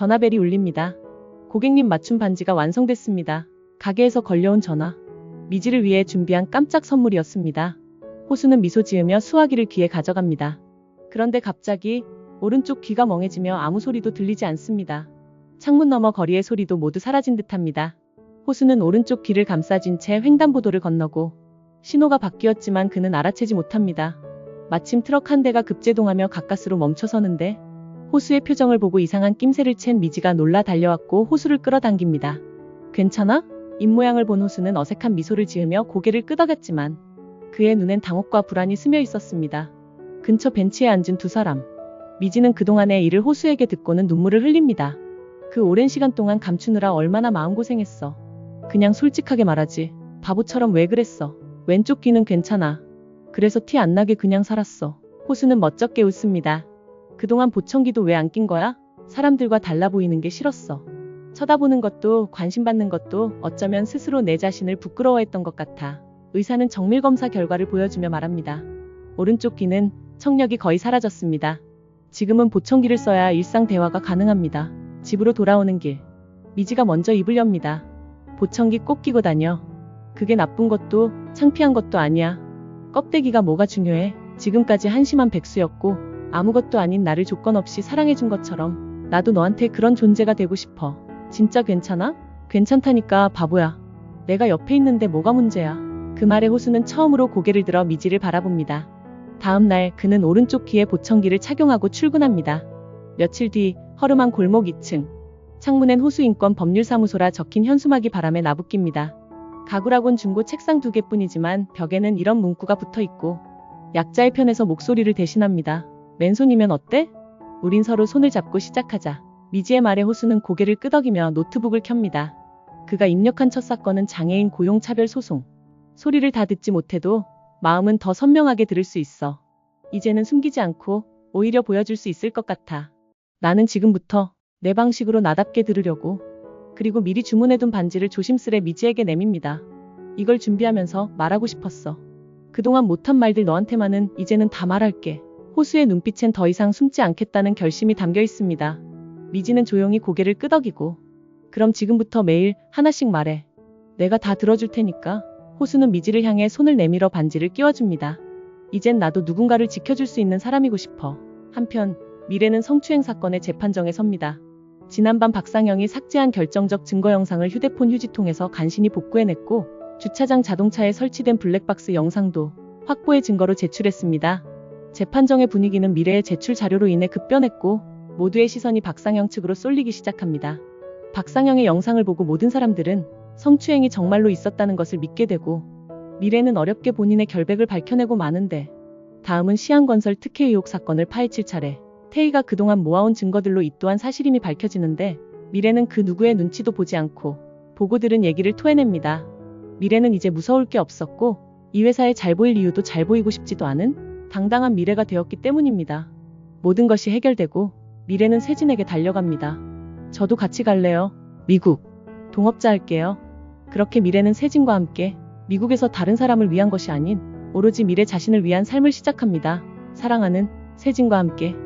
전화벨이 울립니다. 고객님 맞춤 반지가 완성됐습니다. 가게에서 걸려온 전화. 미지를 위해 준비한 깜짝 선물이었습니다. 호수는 미소 지으며 수화기를 귀에 가져갑니다. 그런데 갑자기 오른쪽 귀가 멍해지며 아무 소리도 들리지 않습니다. 창문 너머 거리의 소리도 모두 사라진 듯합니다. 호수는 오른쪽 귀를 감싸진 채 횡단보도를 건너고 신호가 바뀌었지만 그는 알아채지 못합니다. 마침 트럭 한 대가 급제동하며 가까스로 멈춰서는데 호수의 표정을 보고 이상한 낌새를 챈 미지가 놀라 달려왔고 호수를 끌어당깁니다. 괜찮아? 입모양을 본 호수는 어색한 미소를 지으며 고개를 끄덕였지만 그의 눈엔 당혹과 불안이 스며 있었습니다. 근처 벤치에 앉은 두 사람. 미지는 그동안의 일을 호수에게 듣고는 눈물을 흘립니다. 그 오랜 시간 동안 감추느라 얼마나 마음고생했어. 그냥 솔직하게 말하지. 바보처럼 왜 그랬어. 왼쪽 귀는 괜찮아. 그래서 티 안 나게 그냥 살았어. 호수는 멋쩍게 웃습니다. 그동안 보청기도 왜 안 낀 거야? 사람들과 달라 보이는 게 싫었어. 쳐다보는 것도 관심 받는 것도 어쩌면 스스로 내 자신을 부끄러워했던 것 같아. 의사는 정밀 검사 결과를 보여주며 말합니다. 오른쪽 귀는 청력이 거의 사라졌습니다. 지금은 보청기를 써야 일상 대화가 가능합니다. 집으로 돌아오는 길. 미지가 먼저 입을 엽니다. 보청기 꼭 끼고 다녀. 그게 나쁜 것도 창피한 것도 아니야. 껍데기가 뭐가 중요해. 지금까지 한심한 백수였고 아무것도 아닌 나를 조건 없이 사랑해준 것처럼 나도 너한테 그런 존재가 되고 싶어. 진짜 괜찮아? 괜찮다니까 바보야. 내가 옆에 있는데 뭐가 문제야. 그 말에 호수는 처음으로 고개를 들어 미지를 바라봅니다. 다음 날 그는 오른쪽 귀에 보청기를 착용하고 출근합니다. 며칠 뒤 허름한 골목 2층. 창문엔 호수인권 법률사무소라 적힌 현수막이 바람에 나부낍니다. 가구라곤 중고 책상 두 개뿐이지만 벽에는 이런 문구가 붙어 있고 약자의 편에서 목소리를 대신합니다. 맨손이면 어때? 우린 서로 손을 잡고 시작하자. 미지의 말에 호수는 고개를 끄덕이며 노트북을 켭니다. 그가 입력한 첫 사건은 장애인 고용차별 소송. 소리를 다 듣지 못해도 마음은 더 선명하게 들을 수 있어. 이제는 숨기지 않고 오히려 보여줄 수 있을 것 같아. 나는 지금부터 내 방식으로 나답게 들으려고. 그리고 미리 주문해둔 반지를 조심스레 미지에게 내밉니다. 이걸 준비하면서 말하고 싶었어. 그동안 못한 말들 너한테만은 이제는 다 말할게. 호수의 눈빛엔 더 이상 숨지 않겠다는 결심이 담겨 있습니다. 미지는 조용히 고개를 끄덕이고 그럼 지금부터 매일 하나씩 말해. 내가 다 들어줄 테니까. 호수는 미지를 향해 손을 내밀어 반지를 끼워줍니다. 이젠 나도 누군가를 지켜줄 수 있는 사람이고 싶어. 한편 미래는 성추행 사건의 재판정에 섭니다. 지난밤 박상영이 삭제한 결정적 증거 영상을 휴대폰 휴지통에서 간신히 복구해냈고 주차장 자동차에 설치된 블랙박스 영상도 확보의 증거로 제출했습니다. 재판정의 분위기는 미래의 제출 자료로 인해 급변했고 모두의 시선이 박상영 측으로 쏠리기 시작합니다. 박상영의 영상을 보고 모든 사람들은 성추행이 정말로 있었다는 것을 믿게 되고 미래는 어렵게 본인의 결백을 밝혀내고 마는데 다음은 시안건설 특혜 의혹 사건을 파헤칠 차례. 태희가 그동안 모아온 증거들로 이 또한 사실임이 밝혀지는데 미래는 그 누구의 눈치도 보지 않고 보고 들은 얘기를 토해냅니다. 미래는 이제 무서울 게 없었고 이 회사에 잘 보일 이유도 잘 보이고 싶지도 않은 당당한 미래가 되었기 때문입니다. 모든 것이 해결되고 미래는 세진에게 달려갑니다. 저도 같이 갈래요. 미국. 동업자 할게요. 그렇게 미래는 세진과 함께 미국에서 다른 사람을 위한 것이 아닌 오로지 미래 자신을 위한 삶을 시작합니다. 사랑하는 세진과 함께